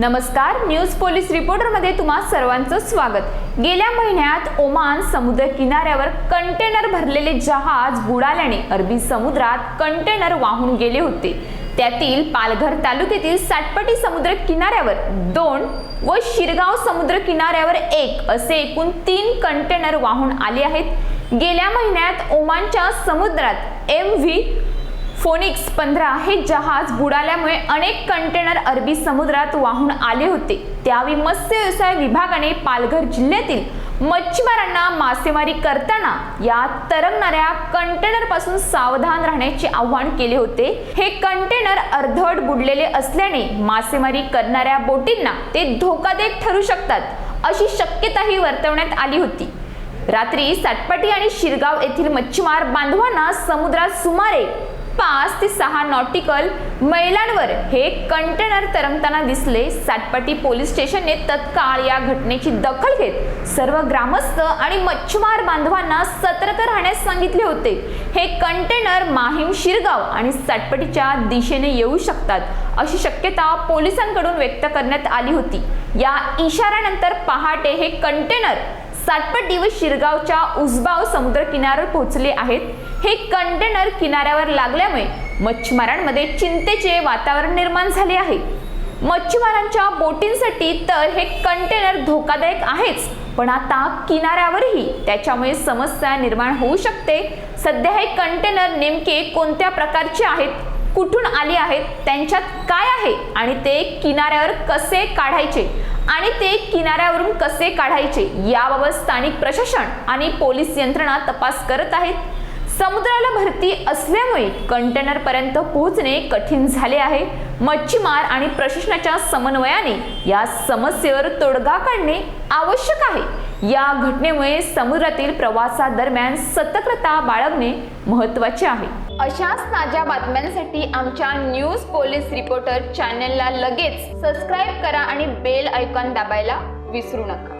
नमस्कार news police रिपोर्टरमध्ये तुम्हा सर्वांचं स्वागत. गेल्या महिन्यात ओमान समुद्र किनाऱ्यावर कंटेनर भरलेले जहाज बुडाल्याने अरबी समुद्रात कंटेनर वाहून गेले होते. त्यातील पालघर तालुक्यातील साटपटी समुद्र किनाऱ्यावर दोन व शिरगाव समुद्र किनाऱ्यावर एक असे एकूण तीन कंटेनर वाहून आले आहेत. गेल्या महिन्यात ओमानच्या समुद्रात एम व्ही फोनिक्स पंधरा हे जहाज बुडाल्यामुळे अनेक कंटेनर अरबी समुद्रात वाहून आले होते. त्यावेळी मत्स्य व्यवसाय विभागाने पालघर जिल्ह्यातील मच्छीमारांना मासेमारी करताना या तरंगणाऱ्या कंटेनरपासून सावधान राहण्याचे आवाहन केले होते. हे कंटेनर अर्धवट बुडलेले असल्याने मासेमारी करणाऱ्या बोटींना ते धोकादायक ठरू शकतात अशी शक्यताही वर्तवण्यात आली होती. रात्री साटपाटी आणि शिरगाव येथील मच्छीमार बांधवांना समुद्रात सुमारे पाच ते सहा नॉटिकल मैलांवर हे कंटेनर तरंगताना दिसले. साटपाटी पोलीस स्टेशनने तत्काळ या घटनेची दखल घेत सर्व ग्रामस्थ आणि मच्छीमार बांधवांना सतर्क राहण्यास सांगितले होते. हे कंटेनर माहीम शिरगाव आणि साटपटीच्या दिशेने येऊ शकतात अशी शक्यता पोलिसांकडून व्यक्त करण्यात आली होती. या इशाऱ्यानंतर पहाटे हे कंटेनर सातपट व शिरगावच्या उसबाव समुद्र किनाऱ्यावर पोहोचले आहेत. हे कंटेनर किनाऱ्यावर लागल्यामुळे मच्छीमारांमध्ये चिंतेचे वातावरण निर्माण झाले आहे. मच्छीमारांच्या बोटींसाठी तर हे कंटेनर धोकादायक आहेच पण आता किनाऱ्यावरही त्याच्यामुळे समस्या निर्माण होऊ शकते. सध्या हे कंटेनर नेमके कोणत्या प्रकारचे आहेत? कुठून आले आहेत? त्यांच्यात काय आहे? आणि ते किनाऱ्यावर कसे काढायचे? आणि ते किनाऱ्यावरून कसे काढायचे याबाबत स्थानिक प्रशासन आणि पोलीस यंत्रणा तपास करत आहेत. समुद्राला भरती असल्यामुळे कंटेनर पर्यंत पोहोचणे कठीण झाले आहे. मच्छीमार आणि प्रशासनाच्या समन्वयाने या समस्येवर तोडगा काढणे आवश्यक आहे. या घटनेमुळे समुद्रातील प्रवासादरम्यान सतर्कता बाळगणे महत्त्वाचे आहे. अशाच ताज्या बातम्यांसाठी आमच्या न्यूज पोलीस रिपोर्टर चॅनलला लगेच सबस्क्राईब करा आणि बेल ऐकॉन दाबायला विसरू नका.